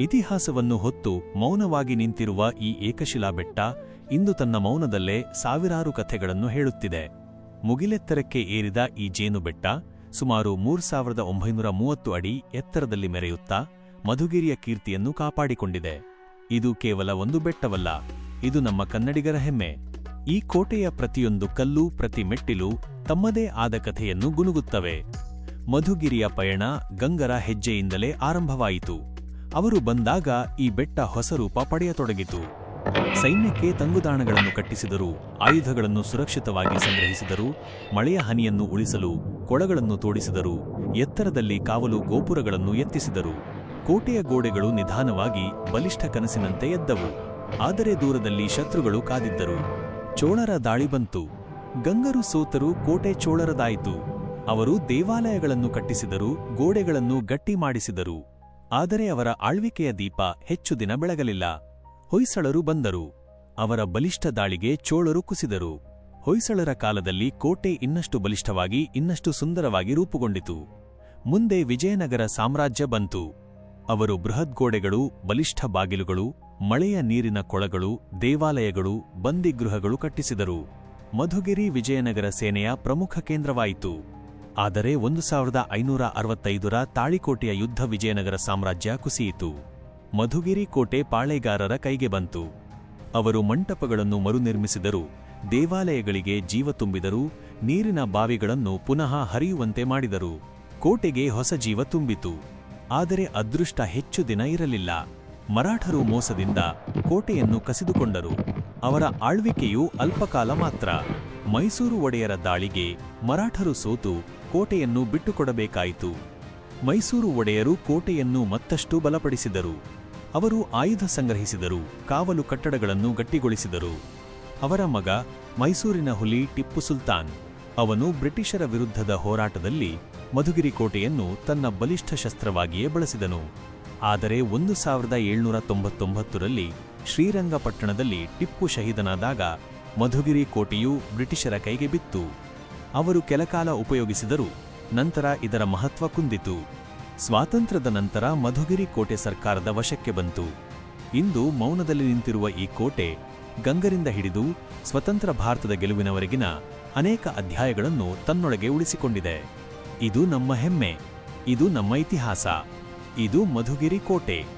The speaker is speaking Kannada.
ಇತಿಹಾಸವನ್ನು ಹೊತ್ತು ಮೌನವಾಗಿ ನಿಂತಿರುವ ಈ ಏಕಶಿಲಾ ಬೆಟ್ಟ ಇಂದು ತನ್ನ ಮೌನದಲ್ಲೇ ಸಾವಿರಾರು ಕಥೆಗಳನ್ನು ಹೇಳುತ್ತಿದೆ. ಮುಗಿಲೆತ್ತರಕ್ಕೆ ಏರಿದ ಈ ಜೇನು ಬೆಟ್ಟ ಸುಮಾರು ಮೂರು ಸಾವಿರದ ಒಂಬೈನೂರ ಮೂವತ್ತು ಅಡಿ ಎತ್ತರದಲ್ಲಿ ಮೆರೆಯುತ್ತಾ ಮಧುಗಿರಿಯ ಕೀರ್ತಿಯನ್ನು ಕಾಪಾಡಿಕೊಂಡಿದೆ. ಇದು ಕೇವಲ ಒಂದು ಬೆಟ್ಟವಲ್ಲ, ಇದು ನಮ್ಮ ಕನ್ನಡಿಗರ ಹೆಮ್ಮೆ. ಈ ಕೋಟೆಯ ಪ್ರತಿಯೊಂದು ಕಲ್ಲು, ಪ್ರತಿ ಮೆಟ್ಟಿಲು ತಮ್ಮದೇ ಆದ ಕಥೆಯನ್ನು ಗುನುಗುತ್ತವೆ. ಮಧುಗಿರಿಯ ಪಯಣ ಗಂಗರ ಹೆಜ್ಜೆಯಿಂದಲೇ ಆರಂಭವಾಯಿತು. ಅವರು ಬಂದಾಗ ಈ ಬೆಟ್ಟ ಹೊಸ ರೂಪ ಪಡೆಯತೊಡಗಿತು. ಸೈನ್ಯಕ್ಕೆ ತಂಗುದಾಣಗಳನ್ನು ಕಟ್ಟಿಸಿದರು, ಆಯುಧಗಳನ್ನು ಸುರಕ್ಷಿತವಾಗಿ ಸಂಗ್ರಹಿಸಿದರು, ಮಳೆಯ ಹನಿಯನ್ನು ಉಳಿಸಲು ಕೊಳಗಳನ್ನು ತೋಡಿಸಿದರು, ಎತ್ತರದಲ್ಲಿ ಕಾವಲು ಗೋಪುರಗಳನ್ನು ಎತ್ತಿಸಿದರು. ಕೋಟೆಯ ಗೋಡೆಗಳು ನಿಧಾನವಾಗಿ ಬಲಿಷ್ಠ ಕನಸಿನಂತೆ ಎದ್ದವು. ಆದರೆ ದೂರದಲ್ಲಿ ಶತ್ರುಗಳು ಕಾದಿದ್ದರು. ಚೋಳರ ದಾಳಿ ಬಂತು. ಗಂಗರು ಸೋತರು ಕೋಟೆ ಚೋಳರದಾಯಿತು. ಅವರು ದೇವಾಲಯಗಳನ್ನು ಕಟ್ಟಿಸಿದರು, ಗೋಡೆಗಳನ್ನು ಗಟ್ಟಿ ಮಾಡಿಸಿದರು ಆದರೆ ಅವರ ಆಳ್ವಿಕೆಯ ದೀಪ ಹೆಚ್ಚು ದಿನ ಬೆಳಗಲಿಲ್ಲ. ಹೊಯ್ಸಳರು ಬಂದರು. ಅವರ ಬಲಿಷ್ಠ ದಾಳಿಗೆ ಚೋಳರು ಕುಸಿದರು. ಹೊಯ್ಸಳರ ಕಾಲದಲ್ಲಿ ಕೋಟೆ ಇನ್ನಷ್ಟು ಬಲಿಷ್ಠವಾಗಿ, ಇನ್ನಷ್ಟು ಸುಂದರವಾಗಿ ರೂಪುಗೊಂಡಿತು. ಮುಂದೆ ವಿಜಯನಗರ ಸಾಮ್ರಾಜ್ಯ ಬಂತು. ಅವರು ಬೃಹತ್ ಗೋಡೆಗಳು, ಬಲಿಷ್ಠ ಬಾಗಿಲುಗಳು, ಮಳೆಯ ನೀರಿನ ಕೊಳಗಳು, ದೇವಾಲಯಗಳು, ಬಂದಿಗೃಹಗಳು ಕಟ್ಟಿಸಿದರು. ಮಧುಗಿರಿ ವಿಜಯನಗರ ಸೇನೆಯ ಪ್ರಮುಖ ಕೇಂದ್ರವಾಯಿತು. ಆದರೆ ಒಂದು ಸಾವಿರದ ಐನೂರ ಅರವತ್ತೈದರ ತಾಳಿಕೋಟೆಯ ಯುದ್ಧ ವಿಜಯನಗರ ಸಾಮ್ರಾಜ್ಯ ಕುಸಿಯಿತು. ಮಧುಗಿರಿ ಕೋಟೆ ಪಾಳೆಗಾರರ ಕೈಗೆ ಬಂತು. ಅವರು ಮಂಟಪಗಳನ್ನು ಮರುನಿರ್ಮಿಸಿದರು, ದೇವಾಲಯಗಳಿಗೆ ಜೀವ ತುಂಬಿದರು, ನೀರಿನ ಬಾವಿಗಳನ್ನು ಪುನಃ ಹರಿಯುವಂತೆ ಮಾಡಿದರು. ಕೋಟೆಗೆ ಹೊಸ ಜೀವ ತುಂಬಿತು. ಆದರೆ ಅದೃಷ್ಟ ಹೆಚ್ಚು ದಿನ ಇರಲಿಲ್ಲ. ಮರಾಠರು ಮೋಸದಿಂದ ಕೋಟೆಯನ್ನು ಕಸಿದುಕೊಂಡರು. ಅವರ ಆಳ್ವಿಕೆಯು ಅಲ್ಪಕಾಲ ಮಾತ್ರ. ಮೈಸೂರು ಒಡೆಯರ ದಾಳಿಗೆ ಮರಾಠರು ಸೋತು ಕೋಟೆಯನ್ನು ಬಿಟ್ಟುಕೊಡಬೇಕಾಯಿತು. ಮೈಸೂರು ಒಡೆಯರು ಕೋಟೆಯನ್ನು ಮತ್ತಷ್ಟು ಬಲಪಡಿಸಿದರು. ಅವರು ಆಯುಧ ಸಂಗ್ರಹಿಸಿದರು, ಕಾವಲು ಕಟ್ಟಡಗಳನ್ನು ಗಟ್ಟಿಗೊಳಿಸಿದರು. ಅವರ ಮಗ ಮೈಸೂರಿನ ಹುಲಿ ಟಿಪ್ಪು ಸುಲ್ತಾನ್, ಅವನು ಬ್ರಿಟಿಷರ ವಿರುದ್ಧದ ಹೋರಾಟದಲ್ಲಿ ಮಧುಗಿರಿ ಕೋಟೆಯನ್ನು ತನ್ನ ಬಲಿಷ್ಠ ಶಸ್ತ್ರವಾಗಿಯೇ ಬಳಸಿದನು. ಆದರೆ ಒಂದು ಸಾವಿರದ ಏಳ್ನೂರ ತೊಂಬತ್ತೊಂಬತ್ತರಲ್ಲಿ ಶ್ರೀರಂಗಪಟ್ಟಣದಲ್ಲಿ ಟಿಪ್ಪು ಶಹೀದನಾದಾಗ ಮಧುಗಿರಿ ಕೋಟೆಯು ಬ್ರಿಟಿಷರ ಕೈಗೆ ಬಿತ್ತು. ಅವರು ಕೆಲಕಾಲ ಉಪಯೋಗಿಸಿದರು ನಂತರ ಇದರ ಮಹತ್ವ ಕುಂದಿತು. ಸ್ವಾತಂತ್ರ್ಯದ ನಂತರ ಮಧುಗಿರಿ ಕೋಟೆ ಸರ್ಕಾರದ ವಶಕ್ಕೆ ಬಂತು. ಇಂದು ಮೌನದಲ್ಲಿ ನಿಂತಿರುವ ಈ ಕೋಟೆ ಗಂಗರಿಂದ ಹಿಡಿದು ಸ್ವತಂತ್ರ ಭಾರತದ ಗೆಲುವಿನವರೆಗಿನ ಅನೇಕ ಅಧ್ಯಾಯಗಳನ್ನು ತನ್ನೊಳಗೆ ಉಳಿಸಿಕೊಂಡಿದೆ. ಇದು ನಮ್ಮ ಹೆಮ್ಮೆ, ಇದು ನಮ್ಮ ಇತಿಹಾಸ. ಇದು ಮಧುಗಿರಿ ಕೋಟೆ.